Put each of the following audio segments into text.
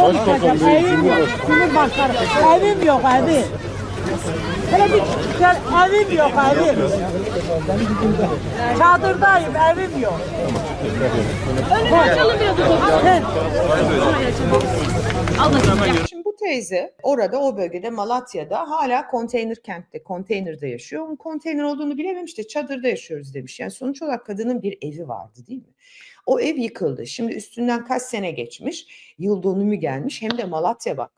konuşacağım. Evim yok. Cumhurbaşkanı. Evim yok evim. Hele bir gel, evim yok evim. Çadırdayım evim yok. Evet. Şimdi bu teyze orada o bölgede Malatya'da hala konteyner kentte, konteynerde yaşıyor. Onun konteyner olduğunu bilememiş de çadırda yaşıyoruz demiş. Yani sonuç olarak kadının bir evi vardı değil mi? O ev yıkıldı. Şimdi üstünden kaç sene geçmiş, yıl dönümü gelmiş hem de Malatya bak.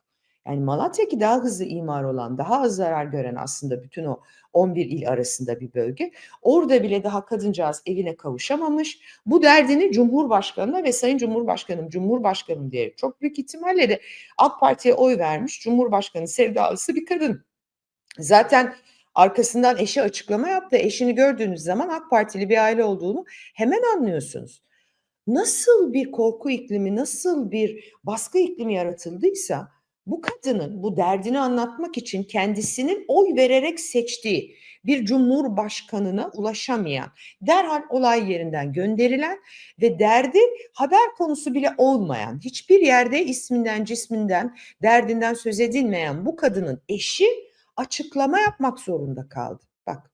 Yani Malatya ki daha hızlı imar olan, daha az zarar gören aslında bütün o 11 il arasında bir bölge. Orada bile daha kadıncağız evine kavuşamamış. Bu derdini Cumhurbaşkanı'na ve Sayın Cumhurbaşkanım, Cumhurbaşkanım diyerek çok büyük ihtimalle de AK Parti'ye oy vermiş Cumhurbaşkanı sevdalısı bir kadın. Zaten arkasından eşi açıklama yaptı. Eşini gördüğünüz zaman AK Partili bir aile olduğunu hemen anlıyorsunuz. Nasıl bir korku iklimi, nasıl bir baskı iklimi yaratıldıysa bu kadının bu derdini anlatmak için kendisinin oy vererek seçtiği bir cumhurbaşkanına ulaşamayan, derhal olay yerinden gönderilen ve derdi haber konusu bile olmayan, hiçbir yerde isminden, cisminden, derdinden söz edilmeyen bu kadının eşi açıklama yapmak zorunda kaldı. Bak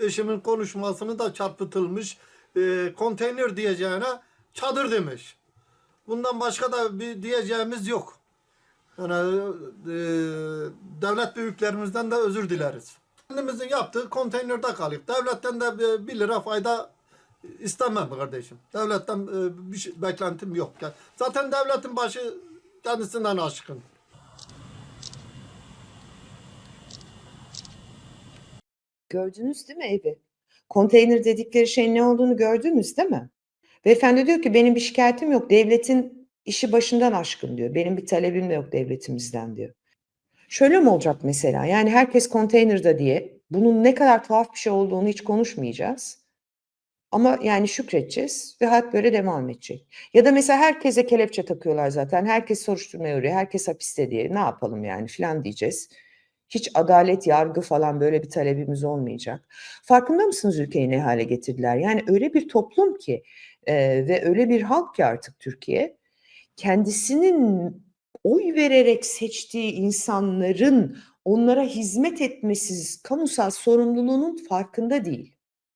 eşimin konuşmasını da çarpıtılmış. E, konteyner diyeceğine çadır demiş. Bundan başka da bir diyeceğimiz yok. Yani e, devlet büyüklerimizden de özür dileriz. Kendimizin yaptığı konteynerde kalıyor. Devletten de 1 lira fayda istemem kardeşim. Devletten e, bir şey, beklentim yok. Zaten devletin başı kendisinden aşkın. gördünüz değil mi evi? Konteyner dedikleri şeyin ne olduğunu gördünüz değil mi? Beyefendi diyor ki benim bir şikayetim yok. Devletin işi başından aşkın diyor. Benim bir talebim de yok devletimizden diyor. Şöyle mi olacak mesela? Yani herkes konteynerde diye bunun ne kadar tuhaf bir şey olduğunu hiç konuşmayacağız. Ama yani şükredeceğiz ve hayat böyle devam edecek. Ya da mesela herkese kelepçe takıyorlar zaten. Herkes soruşturmaya uğruyor. Herkes hapiste diye. Ne yapalım yani filan diyeceğiz. Hiç adalet, yargı falan böyle bir talebimiz olmayacak. Farkında mısınız ülkeyi ne hale getirdiler? Yani öyle bir toplum ki e, ve öyle bir halk ki artık Türkiye kendisinin oy vererek seçtiği insanların onlara hizmet etmesiz kamusal sorumluluğunun farkında değil.